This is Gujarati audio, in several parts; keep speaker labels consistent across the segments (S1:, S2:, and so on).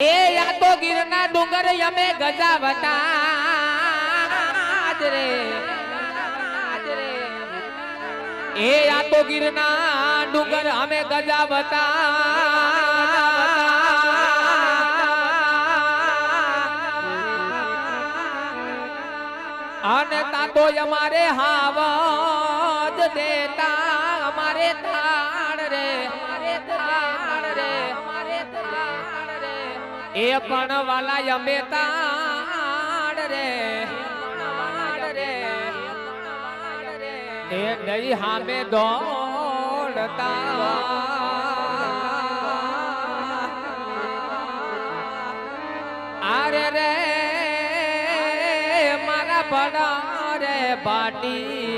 S1: એ યા તો ગીરના ડુંગર અમે ગજાવતા રે. એ યા તો ગીરના ડુંગર અમે ગજાવતા. અને તા તો અમારે હાવજ દેતા, અમારે તાણ એ પણ વાલા અમે તાડ રે એ નહીં હામે દોડતા. આરે રે, મારા ભણા રે બાટી.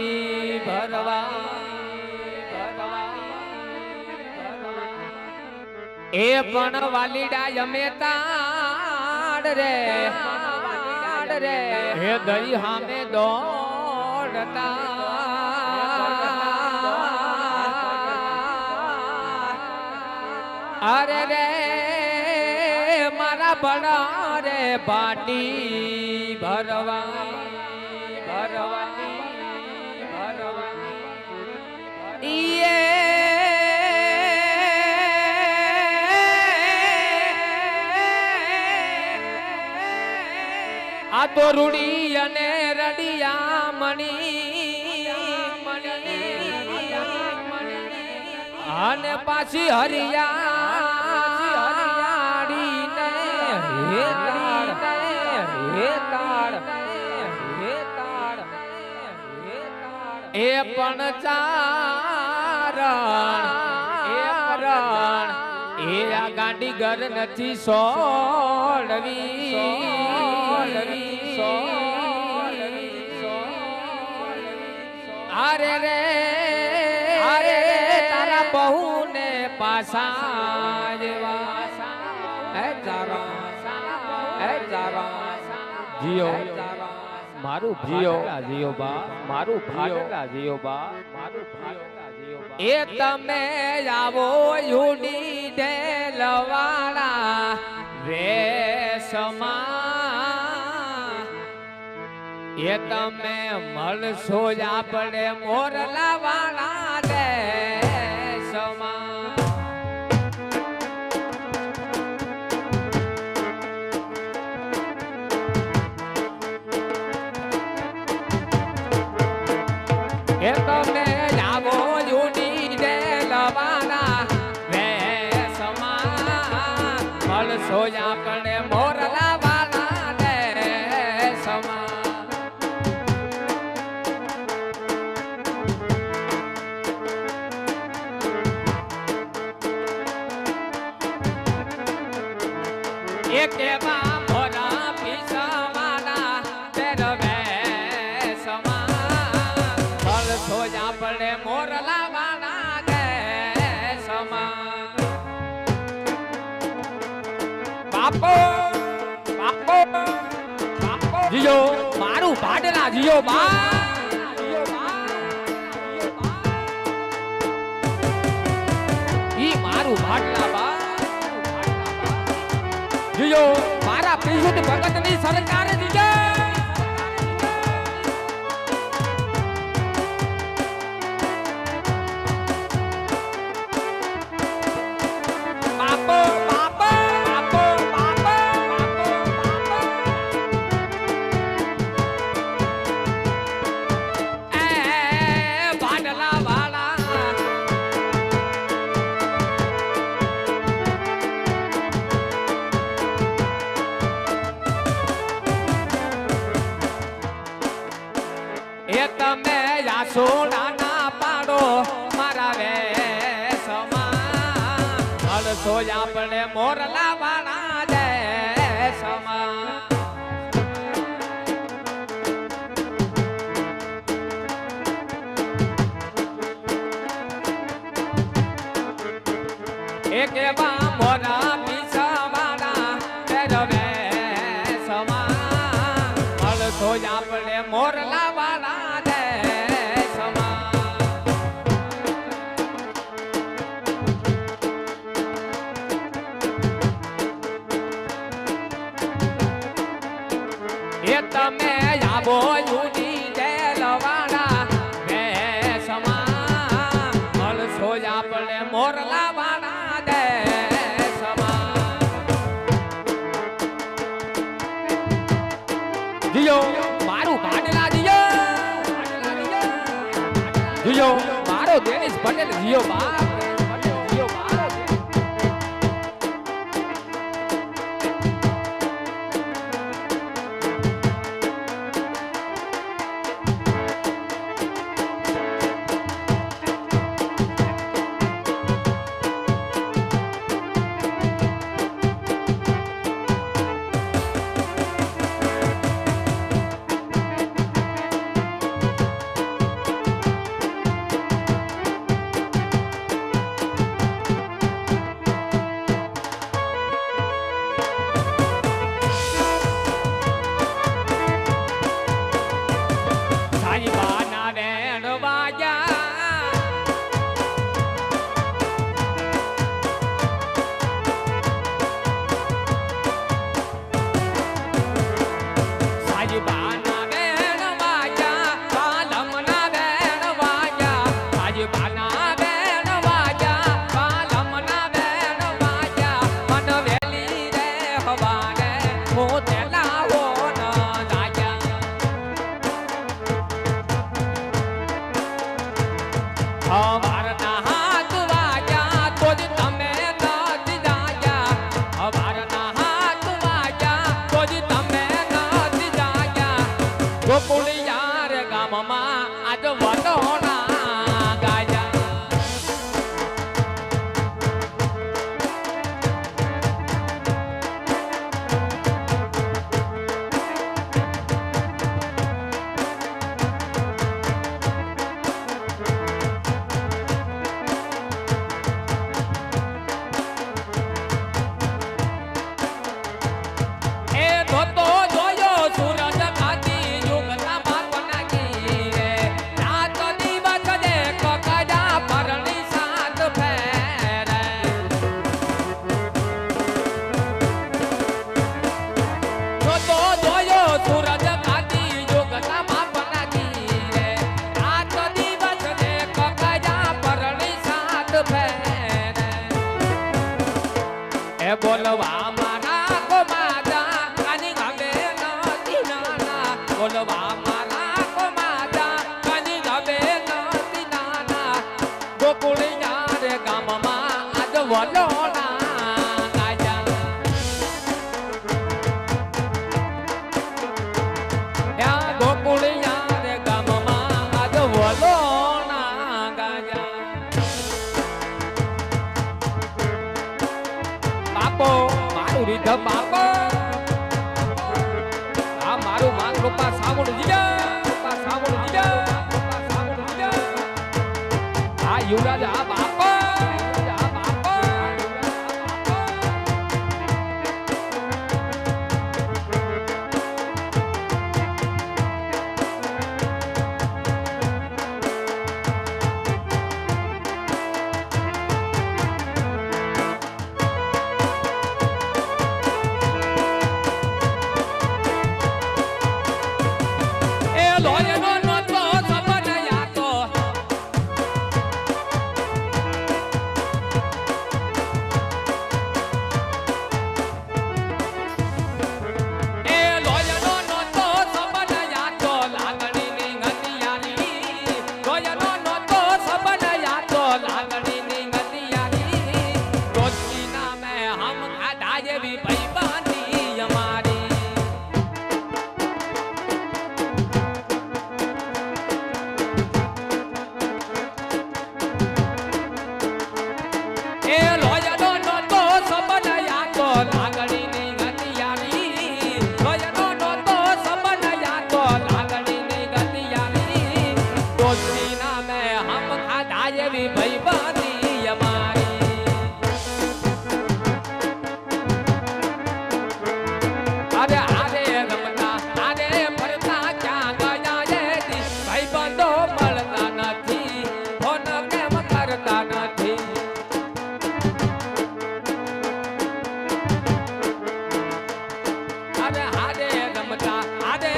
S1: એ પણ વાલીડા યમે તાડ રે. તાડ રે. હે દઈ હામે દોડતા. અરે રે મારા ભણા રે બાટી ભરવા. આ તો રૂડી અને રડિયા મણી. અને પાછી હરિયા હરિયાળી હે તાળ હે તાળ હે તાળ. એ પણ ચારણ, એ રણ એ આ ગાંડી ઘર નથી સોળવી. અરે રે અરે તારા બહુ ને પાસા મારું જીઓ જીઓ બા મારું ફાટલા જીઓ બા, મારું ફાટલા જીઓ બા. એ તમે આવો યુડી ઢેલવાળા રેશમા એ તમે મળશો જ આપણે મોરલા વાળા દે એ બાપો મારું ભાડલા જીજો બા ઈ મારું ભાડલા બા. જીઓ મારા પ્રિયુદ્ધ ભગતની સરકાર જીજે એ તમે આવો યુની જેલવાડા રે સમા, અલસો આપણે મોરલા દે સમા. જીયો મારું ભાડલા જીયો જીયો મારો દેશ પટેલ જીઓ બાપ. вот 过了吧。રાજા આજે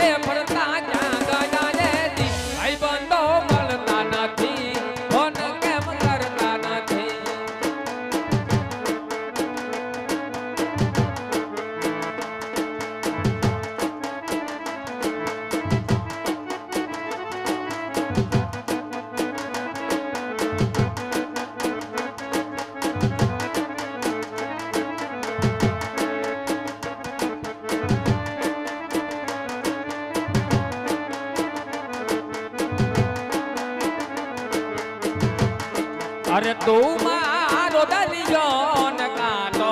S1: અરે તું મારો દલિયો કાતો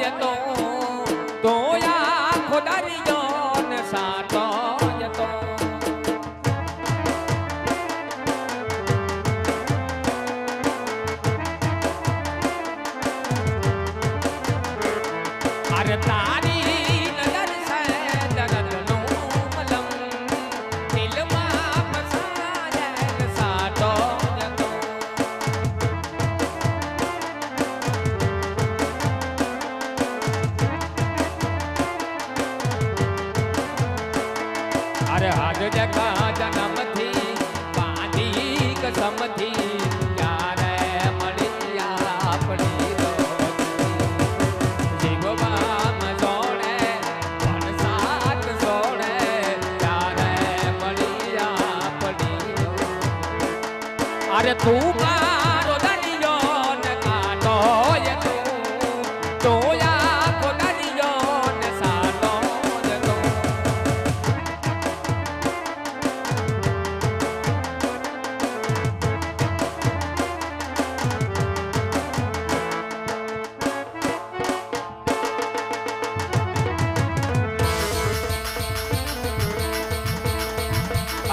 S1: જ તો અરે તું મારો દરિયો ને કાનો એ તું જોયા કો દરિયો ને સાનો ને તું.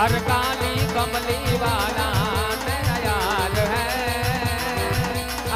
S1: અરકાલી કમલી વાલા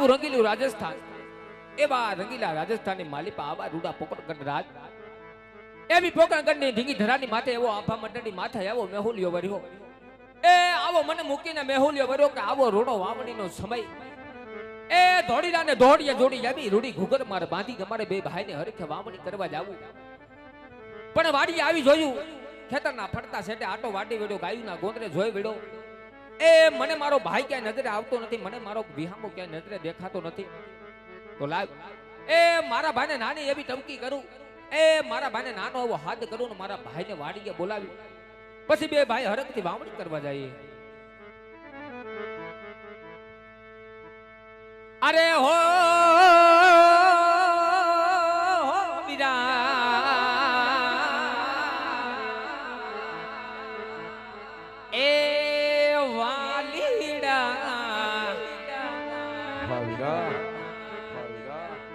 S1: જેવું રંગીલું રાજસ્થાન. એવા રંગીલા રાજસ્થાનની માલિપા આવા રૂડા પોકરગઢ રાજ. એવી પોકરગઢની ઢીંગી ધરાની માથે એવો આભા મંડળની માથે એવો મેહુલિયો વર્યો. એ આવો મને મૂકીને મેહુલિયો વર્યો કે આવો રોડો વાવણીનો સમય. એ ધોડીલા ને ધોડીએ જોડી આવી રૂડી ઘુગર મારે બાંધી અમારે બે ભાઈને હરખે વાવણી કરવા જાવું. પણ વાડી આવી જોયું. ખેતરના ફરતા સેટે આટો વાડી વેડ્યો, ગાયુના ગોંદરે જોઈ વેડ્યો. એ મને મારો ભાઈ ક્યાંય નજરે આવતો નથી, મને મારો વિહામો ક્યાંય નજરે દેખાતો નથી. તો લાવ. એ મારા ભાઈને નાની એવી ટમકી કરું. એ મારા ભાઈને નાનો એવો હાથ કરું ને મારા ભાઈને વાડીએ બોલાવી. પછી બે ભાઈ હરખથી વાવણી કરવા જઈએ અરે હો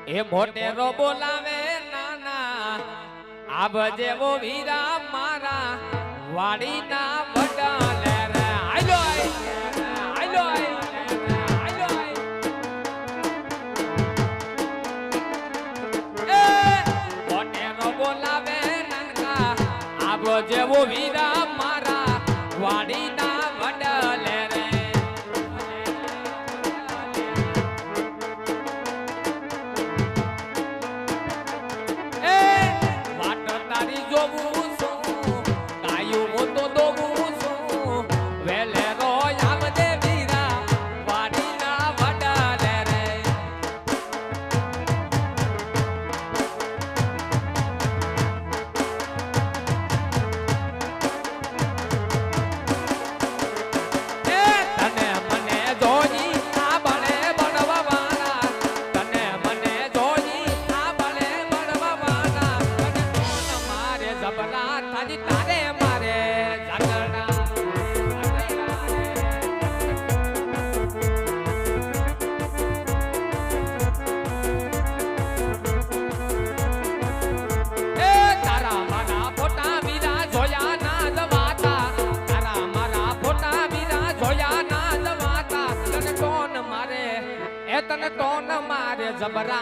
S1: એ મોટેરો બોલાવે નાના આબ જેવો વીરા મારા, વાડીના વડાલે રે આયલો આયલો આયલો એ જેવો વીરા